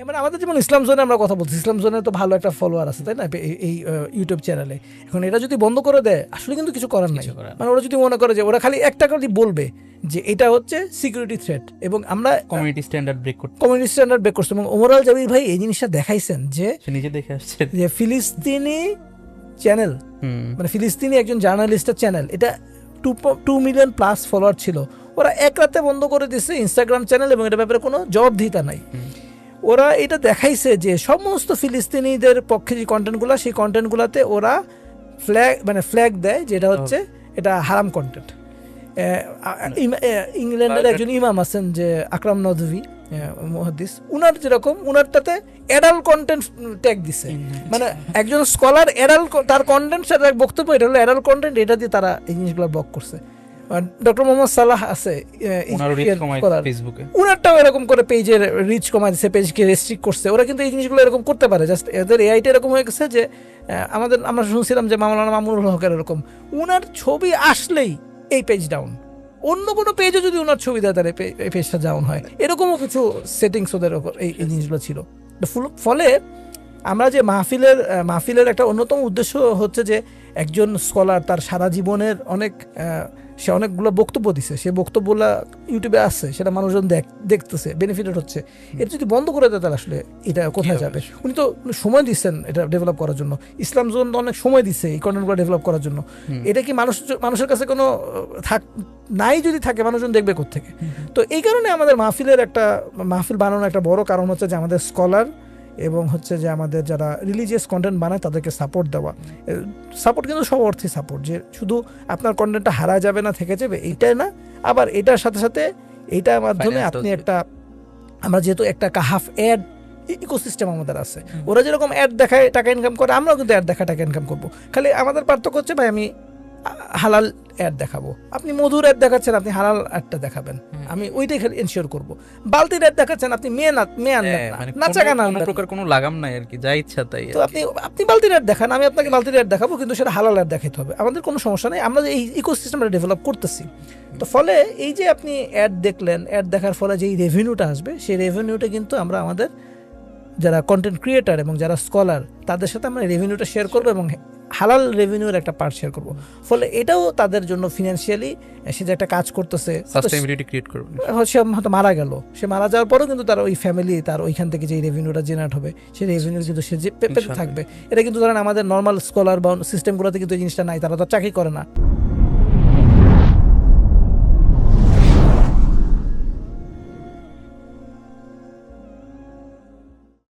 হ্যাঁ মানে আমাদের যেমন ইসলাম জোনে আমরা কথা বলছি। ইসলাম জোনে তো ভালো একটা ফলোয়ার আছে তাই না? এই- ইউটিউব চ্যানেলে এখন এটা যদি বন্ধ করে দেয় আসলে কিন্তু কিছু করার নাই। মানে ওরা যদি মনে করে যে ওরা খালি একটা করে বলবে যে এটা হচ্ছে সিকিউরিটি থ্রেট এবং আমরা কমিউনিটি স্ট্যান্ডার্ড ব্রেক করতে। কমিউনিটি স্ট্যান্ডার্ড ব্রেক করছি এবং ওমরাল জাবির ভাই এই জিনিসটা দেখাইছেন যে সে নিজে দেখে আসছে। যে ফিলিস্তিনি চ্যানেল মানে ফিলিস্তিনি একজন জার্নালিস্টের চ্যানেল এটা two two million plus follower ছিল। ওরা এক রাতে বন্ধ করে দিচ্ছে ইনস্টাগ্রাম চ্যানেল এবং এটা ব্যাপারে কোনো জবাবদিহিতা নাই। ওরা এটা দেখাইছে যে সমস্ত ফিলিস্তিনিদের পক্ষে যে কন্টেন্টগুলো সেই কন্টেন্টগুলোতে ওরা ফ্ল্যাগ মানে ফ্ল্যাগ দেয় যেটা হচ্ছে এটা হারাম কন্টেন্ট ইংল্যান্ডের একজন ইমাম আছেন যে আকরাম নদভি মহাদিস উনার যেরকম উনারটাতে অ্যাডাল কন্টেন্ট ট্যাগ দিছে। মানে একজন স্কলার অ্যাডাল তার কন্টেন্ট সেটা বক্তব্য এটা হলো অ্যাডাল কন্টেন্ট এটা দিয়ে তারা এই জিনিসগুলো ব্লক করছে। ডক্টর মোহাম্মদ সালাহ আছে উনারটাও এরকম করে পেজের রিচ কমায় দিচ্ছে পেজকে রেস্ট্রিক্ট করছে। ওরা কিন্তু এই জিনিসগুলো এরকম করতে পারে জাস্ট এদের এআইটা এরকম হয়ে গেছে যে আমাদের আমরা শুনছিলাম যে মামলানা মামুনুল হকের এরকম। উনার ছবি আসলেই এই পেজ ডাউন অন্য কোনো পেজে যদি ওনার ছবি দেয় তাহলে এই পেজটা ডাউন হয়। এরকমও কিছু সেটিংস ওদের ওপর এই জিনিসগুলো ছিল। ফুল- ফলে আমরা যে মাহফিলের মাহফিলের একটা অন্যতম উদ্দেশ্য হচ্ছে যে একজন স্কলার তার সারা জীবনের অনেক সে অনেকগুলো বক্তব্য দিছে। সে বক্তব্যগুলো ইউটিউবে আসছে সেটা মানুষজন দেখ দেখতেছে বেনিফিটেড হচ্ছে। এটা যদি বন্ধ করে দেয় তাহলে আসলে এটা কোথায় যাবে? উনি তো সময় দিচ্ছেন এটা ডেভেলপ করার জন্য। ইসলাম জোন তো অনেক সময় দিচ্ছে এই কন্টেন্টগুলো ডেভেলপ করার জন্য। এটা কি মানুষ মানুষের কাছে কোনো থাক নাই যদি থাকে মানুষজন দেখবে থেকে তো এই কারণে আমাদের মাহফিলের একটা মাহফিল বানানোর একটা বড় কারণ হচ্ছে যে আমাদের স্কলার এবং হচ্ছে যে আমাদের যারা রিলিজিয়াস কন্টেন্ট বানায় তাদেরকে সাপোর্ট দেওয়া। সাপোর্ট কিন্তু সব অর্থে সাপোর্ট যে শুধু আপনার কন্টেন্টটা হারা যাবে না থেকে যাবে এইটাই না। আবার এটার সাথে সাথে এইটার মাধ্যমে আপনি একটা আমরা যেহেতু একটা কাহাফ অ্যাড ইকোসিস্টেম আমাদের আছে। ওরা যেরকম অ্যাড দেখায় টাকা ইনকাম করে আমরাও কিন্তু অ্যাড দেখা টাকা ইনকাম করব। খালি আমাদের পার্থক্য হচ্ছে ভাই আমি হালাল অ্যাড দেখাবো। আপনি মধুর অ্যাড দেখাচ্ছেন আপনি হালাল অ্যাডটা দেখাবেন। আমি ওইটাই খালি এনশিওর করব। বালতির অ্যাড দেখাচ্ছেন আপনি মেয়ে না মেয়ে আনবেন হ্যাঁ, না, মানে নাচা গান আনবেন প্রকার কোনো লাগাম নাই আর কি যা ইচ্ছা তাই তো আপনি আপনি বালতির অ্যাড দেখান আমি আপনাকে বালতির অ্যাড দেখাবো কিন্তু সেটা হালাল অ্যাড দেখাতে হবে। আমাদের কোনো সমস্যা নেই আমরা এই ইকোসিস্টেমটা ডেভেলপ করতেছি। তো ফলে এই যে আপনি অ্যাড দেখলেন অ্যাড দেখার ফলে যে রেভিনিউটা আসবে সেই রেভিনিউটা কিন্তু আমরা আমাদের যারা কন্টেন্ট ক্রিয়েটার এবং যারা স্কলার তাদের সাথে আমরা রেভিনিউটা শেয়ার করব এবং হালাল রেভিনিউর একটা পার্ট শেয়ার করব। ফলে এটাও তাদের জন্য ফিনান্সিয়ালি সে যে একটা কাজ করতেছে করবে। সে হয়তো মারা গেল। সে মারা যাওয়ার পরেও কিন্তু তার ওই ফ্যামিলি তার ওইখান থেকে যে রেভিনিউটা জেনারেট হবে সেই রেভিনিউ কিন্তু সে যে পেতে থাকবে। এটা কিন্তু ধরেন আমাদের নর্মাল স্কলার বা সিস্টেমগুলোতে কিন্তু এই জিনিসটা নাই তারা তো চাকরি করে না।